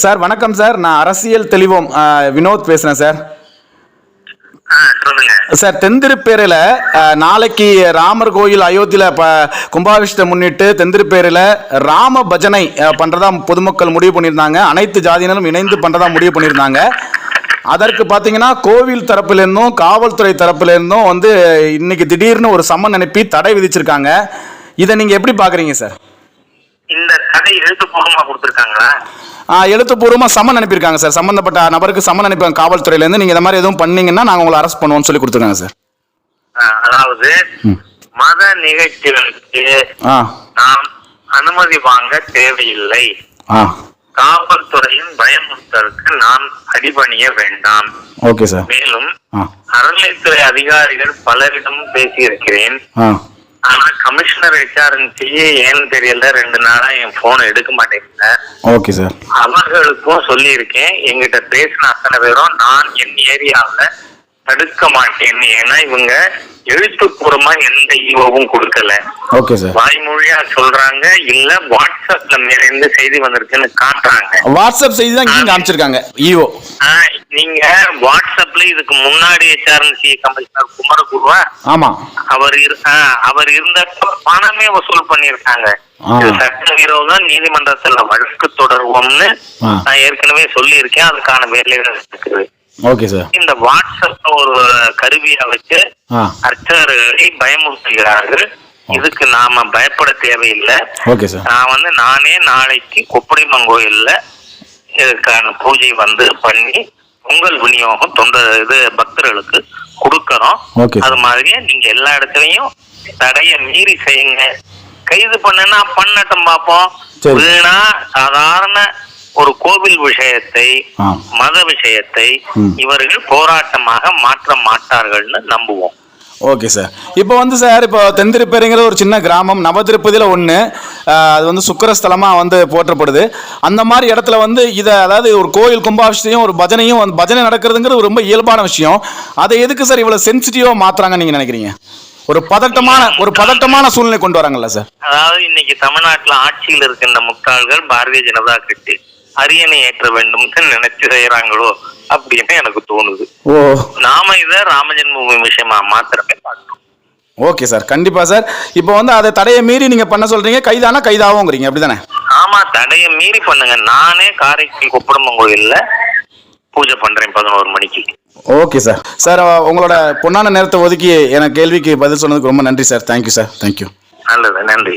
Sir வணக்கம் sir. நான் அரசியல் தெளிவோம். வினோத் பேசுகிறேன் சார். சார் தென்திருப்பேரில் ஆ, நாளைக்கு ராமர் கோயில் அயோத்தியில் ப கும்பாபிஷத்தை முன்னிட்டு தென்திருப்பேரில் ராம பஜனை ஆ, பண்றதா பொதுமக்கள் முடிவு பண்ணியிருந்தாங்க. அனைத்து ஜாதியினரும் இணைந்து பண்ணுறதா முடிவு பண்ணியிருந்தாங்க. அதற்கு பார்த்தீங்கன்னா கோவில் தரப்பிலிருந்தும் காவல்துறை தரப்பிலிருந்தும் வந்து இன்னைக்கு திடீர்னு ஒரு சம்மன் அனுப்பி தடை விதிச்சிருக்காங்க. இதை நீங்கள் எப்படி பார்க்குறீங்க சார்? இந்த தடை எழுத்துப்பூர்வமா கொடுத்துருக்காங்களா? எழுத்துப்பூர்வமாக சம்மன் அனுப்பியிருக்காங்க சார். சம்மந்தப்பட்ட நபருக்கு சம்மன் அனுப்பியிருக்காங்க. காவல்துறையிலேருந்து நீங்கள் இந்த மாதிரி எதுவும் பண்ணீங்கன்னா நாங்கள் உங்களை அரெஸ்ட் பண்ணுவோம்னு சொல்லி கொடுத்துருக்காங்க சார். அதாவது மத நிகழ்ச்சிகளுக்கு நாம் அனுமதி வாங்க தேவையில்லை. காவல்துறையின் பயமுறுத்தலுக்கு நாம் அடிபணிய வேண்டாம். Okay sir. மேலும் அறநிலைத்துறை அதிகாரிகள் பலரிடம் பேசியிருக்கிறேன். ஆனா கமிஷனர் ஹெச்ஆர்என்சி ஏன்னு தெரியல. ரெண்டு நாளா என் போன் எடுக்க மாட்டேங்குது ஓகே சார் அவர்களுக்கும் சொல்லியிருக்கேன். எங்கிட்ட பேசின அத்தனை பேரும் நான் என் ஏரியாவுல தடுக்க மாட்டேன் ஏன்னா இவங்க எழுத்துப்பூர்வமா எந்த ஈவோவும் கொடுக்கல. ஓகே சார் வாய்மொழியா சொல்றாங்க. இல்ல வாட்ஸ்அப்ல மேலிருந்து செய்தி வந்திருக்குன்னு காட்டுறாங்க. வாட்ஸ்அப் செய்தி தான் காமிச்சிருக்காங்க. ஈஓ ஆஹ், நீங்க வாட்ஸ்அப்ல இதுக்கு முன்னாடி ஹெச்ஆர்என்சி கமிஷனர் குமரகுருவா ஆமாம் அவர் அவர் இருந்தப்ப பணமே வசூல். இது சட்டவிரோதம் நீதிமன்றத்துல வழக்கு தொடர்வோம்னு. நான் ஏற்கனவே சொல்லியிருக்கேன் அதுக்கான வேலைகள் இருக்குது ஓகே சார். இந்த வாட்ஸ்அப் ஒரு கருவியை வச்சு அர்ச்சகர்களை பயமுறுத்துகிறார்கள். இதுக்கு நாம பயப்பட தேவையில்லை. Okay sir. நான் வந்து நானே நாளைக்கு கொப்படிமன் கோயில்ல இதுக்கான பூஜை வந்து பண்ணி பொங்கல் விநியோகம் தொண்ட இது பக்தர்களுக்கு கொடுக்கறோம். அது மாதிரியே நீங்க எல்லா இடத்துலயும் தடைய மீறி செய்யுங்க கைது பண்ணுனா பண்ணட்டும் பார்ப்போம். வீணா சாதாரண ஒரு கோவில் விஷயத்தை. மத விஷயத்தை. இவர்கள் போராட்டமாக மாற்ற மாட்டார்கள்னு நம்புவோம் ஓகே சார் இப்போ வந்து சார் இப்போ தென்திருப்பேரிங்கிற ஒரு சின்ன கிராமம் நவதிருப்பதியில் ஒன்று அது வந்து சுக்கரஸ்தலமாக வந்து போற்றப்படுது. அந்த மாதிரி இடத்துல வந்து இதை அதாவது ஒரு கோயில் கும்பாபிஷத்தையும் ஒரு பஜனையும் வந்து பஜனை நடக்கிறதுங்கிறது ரொம்ப இயல்பான விஷயம். அதை எதுக்கு சார் இவ்வளோ சென்சிட்டிவாக மாற்றுறாங்கன்னு நீங்கள் நினைக்கிறீங்க? ஒரு பதட்டமான ஒரு பதட்டமான சூழ்நிலை கொண்டு வராங்கல்ல சார் அதாவது இன்னைக்கு தமிழ்நாட்டுல ஆட்சியில் இருக்கின்ற முட்டாள்கள் பாரதிய ஜனதா கட்சி அரியணை ஏற்ற வேண்டும்னு நினைச்சு செய்யறாங்களோ அப்படின்னு எனக்கு தோணுது. ஓ விஷயமா மாத்திரமே பார்க்கணும். ஓகே சார் கண்டிப்பாக சார் இப்போ வந்து அதை தடையை மீறி நீங்கள் பண்ண சொல்கிறீங்க கைதானா கைதாவோங்கிறீங்க. அப்படி தானே ஆமா தடைய மீறி பண்ணுங்க. நானே காரைக்குடி குப்படம்மன் கோயில்ல பூஜை பண்றேன் பதினோரு மணிக்கு. ஓகே சார் சார் உங்களோட பொன்னான நேரத்தை ஒதுக்கி எனக்கு கேள்விக்கு பதில் சொன்னதுக்கு ரொம்ப நன்றி சார் தேங்க்யூ சார் தேங்க்யூ நல்லது நன்றி.